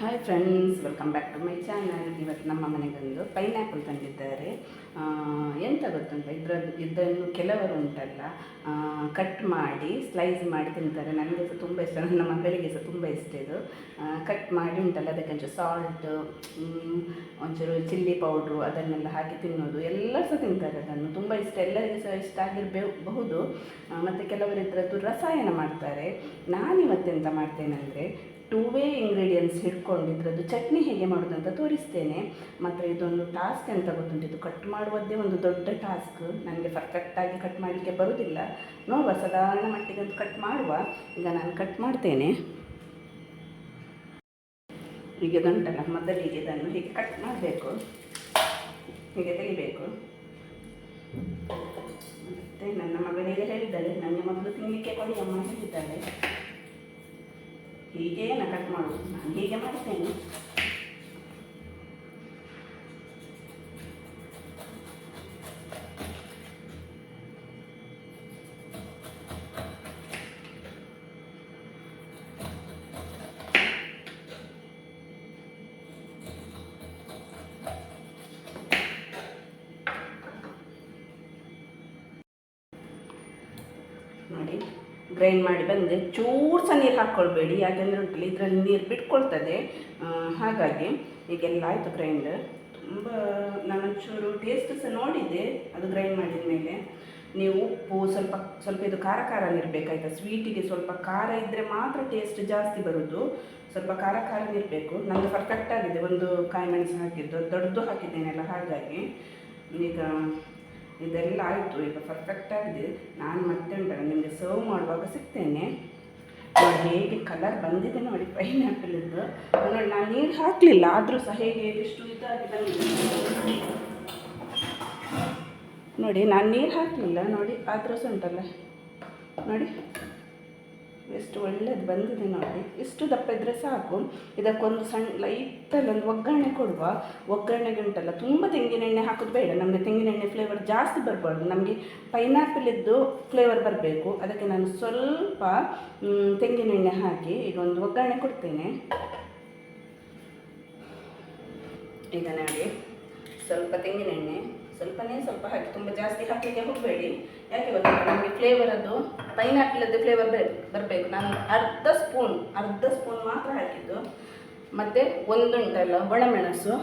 Hi friends welcome back to my channel ಇವತ್ತು ನಮ್ಮ ಮನೆಗೊಂದು pineapple ತಂದಿದ್ದಾರೆ. ಎಂತ ಗೊತ್ತುಂಟ? ಇದರದ್ದು ಇದನ್ನು ಕೆಲವರು ಉಂಟಲ್ಲ ಕಟ್ ಮಾಡಿ ಸ್ಲೈಸ್ ಮಾಡಿ ತಿಂತಾರೆ. ನನಗೆ ಸಹ ತುಂಬ ಇಷ್ಟ, ನನ್ನ ಮಗಳಿಗೆ ಸಹ ತುಂಬ ಇಷ್ಟ ಇದು. ಕಟ್ ಮಾಡಿ ಉಂಟಲ್ಲ, ಅದಕ್ಕೆ ಒಂಚೂರು ಸಾಲ್ಟ್ ಒಂಚೂರು ಚಿಲ್ಲಿ ಪೌಡ್ರು ಅದನ್ನೆಲ್ಲ ಹಾಕಿ ತಿನ್ನೋದು. ಎಲ್ಲರೂ ಸಹ ತಿಂತಾರೆ ಅದನ್ನು. ತುಂಬ ಇಷ್ಟ, ಎಲ್ಲರಿಗೂ ಸಹ ಇಷ್ಟ ಆಗಿರಬಹುದು ಮತ್ತು ಕೆಲವರು ಇದರದ್ದು ರಸಾಯನ ಮಾಡ್ತಾರೆ. ನಾನಿವತ್ತೆಂತ ಮಾಡ್ತೇನೆಂದರೆ ಟೂ ವೇ ಇಂಗ್ರೀಡಿಯೆಂಟ್ಸ್ ಹಿಡ್ಕೊಂಡು ಇದರದ್ದು ಚಟ್ನಿ ಹೇಗೆ ಮಾಡೋದು ತೋರಿಸ್ತೇನೆ. ಮತ್ತು ಇದೊಂದು ಟಾಸ್ಕ್ ಅಂತ ಗೊತ್ತುಂಟು? ಇದು ಕಟ್ ಮಾಡುವುದೇ ಒಂದು ದೊಡ್ಡ ಟಾಸ್ಕ್. ನನಗೆ ಪರ್ಫೆಕ್ಟಾಗಿ ಕಟ್ ಮಾಡಲಿಕ್ಕೆ ಬರುವುದಿಲ್ಲ ನೋಡುವ, ಸಾಧಾರಣ ಮಟ್ಟಿಗೆ ಒಂದು ಕಟ್ ಮಾಡುವ. ಈಗ ನಾನು ಕಟ್ ಮಾಡ್ತೇನೆ. ಈಗ ಮೊದಲು ಮೊದಲಿಗೆ ಇದನ್ನು ಹೀಗೆ ಕಟ್ ಮಾಡಬೇಕು. ಹೀಗೆ ತೆಗಿಬೇಕು. ಮತ್ತೆ ನನ್ನ ಮಗಳಿಗೆ ಹೇಳಿದ್ದಾಳೆ ನನಗೆ ಮೊದಲು ತಿನ್ನಲಿಕ್ಕೆ ಕೊಡಿ, ಅಮ್ಮ ಹೇಳಿದ್ದಾಳೆ. ಹೀಗೆ ನಾನು ಕಟ್ ಮಾಡೋದು ನಾನು ಹೀಗೆ ಮಾಡ್ತೇನೆ. ಗ್ರೈಂಡ್ ಮಾಡಿ ಬಂದೆ ಚೂರು ಸಹ ನೀರು ಹಾಕ್ಕೊಳ್ಬೇಡಿ ಯಾಕೆಂದರೆ ಉಂಟಲ್ಲ, ಇದರಲ್ಲಿ ನೀರು ಬಿಟ್ಕೊಳ್ತದೆ. ಹಾಗಾಗಿ ಈಗೆಲ್ಲ ಆಯಿತು ಗ್ರೈಂಡ್ ತುಂಬ ನಾನೊಂಚೂರು ಟೇಸ್ಟ್ ಸಹ ನೋಡಿದ್ದೆ, ಅದು ಗ್ರೈಂಡ್ ಮಾಡಿದ ಮೇಲೆ ನೀವು ಉಪ್ಪು, ಸ್ವಲ್ಪ ಸ್ವಲ್ಪ ಇದು ಖಾರ ಖಾರ ನೀರ್ಬೇಕಾಯ್ತಾ ಸ್ವೀಟಿಗೆ ಸ್ವಲ್ಪ ಖಾರ ಇದ್ದರೆ ಮಾತ್ರ ಟೇಸ್ಟ್ ಜಾಸ್ತಿ ಬರೋದು. ಸ್ವಲ್ಪ ಖಾರ ಖಾರ ಇರಬೇಕು ನಂದು ಪರ್ಫೆಕ್ಟ್ ಆಗಿದೆ, ಒಂದು ಕಾಯಿ ಮೆಣಸು ಹಾಕಿದ್ದು, ದೊಡ್ಡದು ಹಾಕಿದ್ದೇನೆಲ್ಲ, ಹಾಗಾಗಿ. ಈಗ ಇದೆಲ್ಲ ಆಯಿತು. ಈಗ ಪರ್ಫೆಕ್ಟ್ ಆಗಿದೆ. ನಾನು ಮತ್ತೆ ಉಂಟಲ್ಲ, ನಿಮಗೆ ಸರ್ವ್ ಮಾಡುವಾಗ ಸಿಗ್ತೇನೆ. ನೋಡಿ ಹೇಗೆ ಕಲರ್ ಬಂದಿದೆ ನೋಡಿ ಪೈನಾಪಲಿದ್ದು ನೋಡಿ, ನಾನು ನೀರು ಹಾಕಲಿಲ್ಲ, ಆದರೂ ಸಹ ಹೇಗೆ ಎಷ್ಟು ಇದಾಗಿ ಬಂದಿದೆ. ನೋಡಿ, ನಾನು ನೀರು ಹಾಕಲಿಲ್ಲ, ನೋಡಿ, ಆದರೂ ಸಹ ಉಂಟಲ್ಲ. ನೋಡಿ. ಎಷ್ಟು ಒಳ್ಳೇದು ಬಂದಿದೆ ನೋಡಿ. ಇಷ್ಟು ದಪ್ಪ ಇದ್ದರೆ ಸಾಕು. ಇದಕ್ಕೊಂದು ಸಣ್ಣ ಲೈಟಲ್ಲಿ ಒಂದು ಒಗ್ಗರಣೆ ಕೊಡುವ. ಒಗ್ಗರಣೆಗೆ ಉಂಟಲ್ಲ, ತುಂಬ ತೆಂಗಿನೆಣ್ಣೆ ಹಾಕೋದು ಬೇಡ. ನಮಗೆ ತೆಂಗಿನೆಣ್ಣೆ ಫ್ಲೇವರ್ ಜಾಸ್ತಿ ಬರಬಾರ್ದು. ನಮಗೆ ಪೈನಾಪಲಿದ್ದು ಫ್ಲೇವರ್ ಬರಬೇಕು. ಅದಕ್ಕೆ ನಾನು ಸ್ವಲ್ಪ ತೆಂಗಿನೆಣ್ಣೆ ಹಾಕಿ ಈಗ ಒಂದು ಒಗ್ಗರಣೆ ಕೊಡ್ತೇನೆ. ಈಗ ನೋಡಿ, ಸ್ವಲ್ಪ ತೆಂಗಿನೆಣ್ಣೆ ಸ್ವಲ್ಪನೇ ಸ್ವಲ್ಪ ಹಾಕಿ. ತುಂಬ ಜಾಸ್ತಿ ಹಾಕಲಿಕ್ಕೆ ಹೋಗಬೇಡಿ. ಯಾಕೆ ಗೊತ್ತಾ ನಮಗೆ ಫ್ಲೇವರ್ ಅದು ಪೈನಾಪಲದ್ದು ಫ್ಲೇವರ್ ಬರಬೇಕು. ನಾನು ಅರ್ಧ ಸ್ಪೂನ್ ಅರ್ಧ ಸ್ಪೂನ್ ಮಾತ್ರ ಹಾಕಿದ್ದು. ಮತ್ತು ಒಂದುಂಟಲ್ಲ, ಒಣಮೆಣಸು.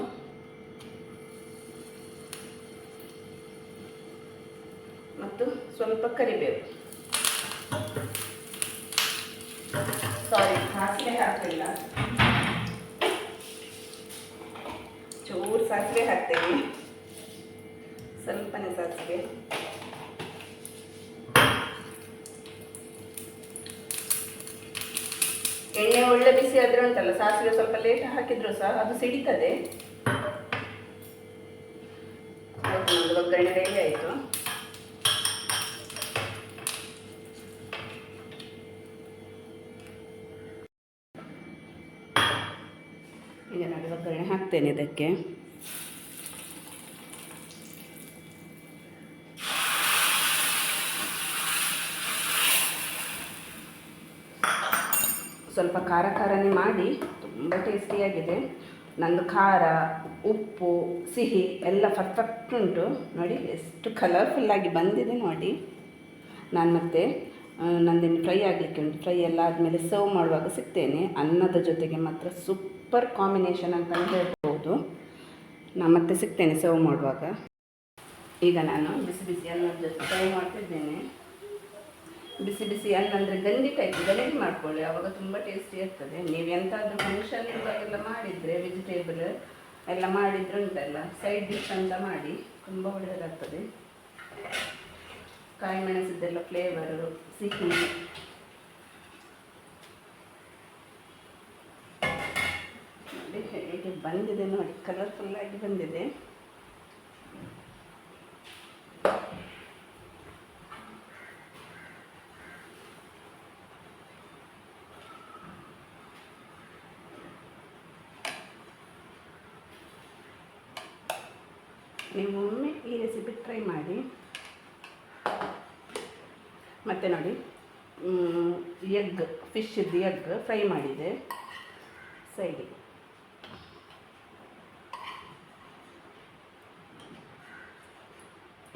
ಮತ್ತು ಸ್ವಲ್ಪ ಕರಿಬೇವು. ಸಾರಿ ಸಾಸಿವೆ ಹಾಕಲಿಲ್ಲ. ಚೂರು ಸಾಸಿವೆ ಹಾಕ್ತೇವೆ ಸ್ವಲ್ಪನೇ ಸಾಸಿವೆ. ಎಣ್ಣೆ ಒಳ್ಳೆ ಬಿಸಿ ಆದ್ರೆ ಉಂಟಲ್ಲ, ಸಾಸಿವೆ ಸ್ವಲ್ಪ ಲೇಟ್ ಹಾಕಿದ್ರು ಸಹ, ಅದು ಸಿಡಿತದೆ. ಒಗ್ಗರಣೆ ರೆಡಿ ಆಯಿತು. ಈಗ ನಾನು ಒಗ್ಗರಣೆ ಹಾಕ್ತೇನೆ ಇದಕ್ಕೆ. ಸ್ವಲ್ಪ ಖಾರ ಖಾರನೇ ಮಾಡಿ ತುಂಬ ಟೇಸ್ಟಿಯಾಗಿದೆ ನಂದು ಖಾರ, ಉಪ್ಪು, ಸಿಹಿ ಎಲ್ಲ ಫರ್ಫೆಕ್ಟ್ ಉಂಟು. ನೋಡಿ ಎಷ್ಟು ಕಲರ್ಫುಲ್ಲಾಗಿ ಬಂದಿದೆ ನೋಡಿ. ನಾನು ಮತ್ತೆ ನಂದಿನ ಫ್ರೈ ಆಗಲಿಕ್ಕೆ ಉಂಟು. ಫ್ರೈ ಎಲ್ಲ ಆದಮೇಲೆ ಸರ್ವ್ ಮಾಡುವಾಗ ಸಿಗ್ತೇನೆ. ಅನ್ನದ ಜೊತೆಗೆ ಮಾತ್ರ ಸೂಪರ್ ಕಾಂಬಿನೇಷನ್ ಅಂತ ಹೇಳ್ಬೋದು ನಾನು ಮತ್ತೆ ಸಿಗ್ತೇನೆ ಸರ್ವ್ ಮಾಡುವಾಗ. ಈಗ ನಾನು ಬಿಸಿ ಬಿಸಿ ಅನ್ನದ ಜೊತೆ ಸರ್ವ್ ಮಾಡ್ತಿದ್ದೇನೆ. ಬಿಸಿ ಬಿಸಿ ಅನ್ನ ಅಂದರೆ ಗಂಜಿ ಟೈಪ್ ಗಂಜಿ ಮಾಡ್ಕೊಳ್ಳಿ ಆವಾಗ ತುಂಬ ಟೇಸ್ಟಿ ಇರ್ತದೆ. ನೀವು ಎಂತಾದರೂ ಫಂಕ್ಷನ್ ಇವಾಗೆಲ್ಲ ಮಾಡಿದರೆ ವೆಜಿಟೇಬಲ್ ಎಲ್ಲ ಮಾಡಿದ್ರೆ ಉಂಟಲ್ಲ ಸೈಡ್ ಡಿಶ್ ಅಂತ ಮಾಡಿ, ತುಂಬ ಒಳ್ಳೆಯದಾಗ್ತದೆ. ಕಾಯಿ ಮೆಣಸಿದ್ದೆಲ್ಲ ಫ್ಲೇವರು ಸಿಹಿ. ಹೇಗೆ ಬಂದಿದೆ ನೋಡಿ ಕಲರ್ಫುಲ್ಲಾಗಿ ಬಂದಿದೆ. ನೀವು ಒಮ್ಮೆ ಈ ರೆಸಿಪಿ ಟ್ರೈ ಮಾಡಿ. ಮತ್ತೆ ನೋಡಿ ಎಗ್ ಫಿಶ್ದು ಎಗ್ ಫ್ರೈ ಮಾಡಿದೆ. ಸೈಡಿಗೆ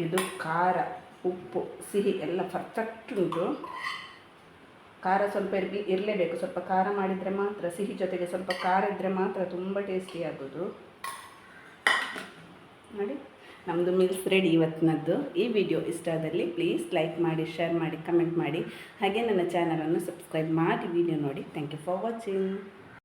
ಇದು ಖಾರ, ಉಪ್ಪು, ಸಿಹಿ ಎಲ್ಲ ಪರ್ಫೆಕ್ಟ್ ಉಂಟು. ಖಾರ ಸ್ವಲ್ಪ ಇರಲೇಬೇಕು. ಸ್ವಲ್ಪ ಖಾರ ಮಾಡಿದರೆ ಮಾತ್ರ, ಸಿಹಿ ಜೊತೆಗೆ ಸ್ವಲ್ಪ ಖಾರ ಇದ್ದರೆ ಮಾತ್ರ ತುಂಬ ಟೇಸ್ಟಿ ಆಗೋದು. ನೋಡಿ ನಮ್ಮದು ಮೀಲ್ಸ್ ರೆಡಿ ಇವತ್ತಿನದ್ದು. ಈ ವಿಡಿಯೋ ಇಷ್ಟ ಆದಲ್ಲಿ ಪ್ಲೀಸ್ ಲೈಕ್ ಮಾಡಿ ಶೇರ್ ಮಾಡಿ ಕಮೆಂಟ್ ಮಾಡಿ. ಹಾಗೆ ನನ್ನ ಚಾನಲನ್ನು ಸಬ್ಸ್ಕ್ರೈಬ್ ಮಾಡಿ ವಿಡಿಯೋ ನೋಡಿ. Thank you for watching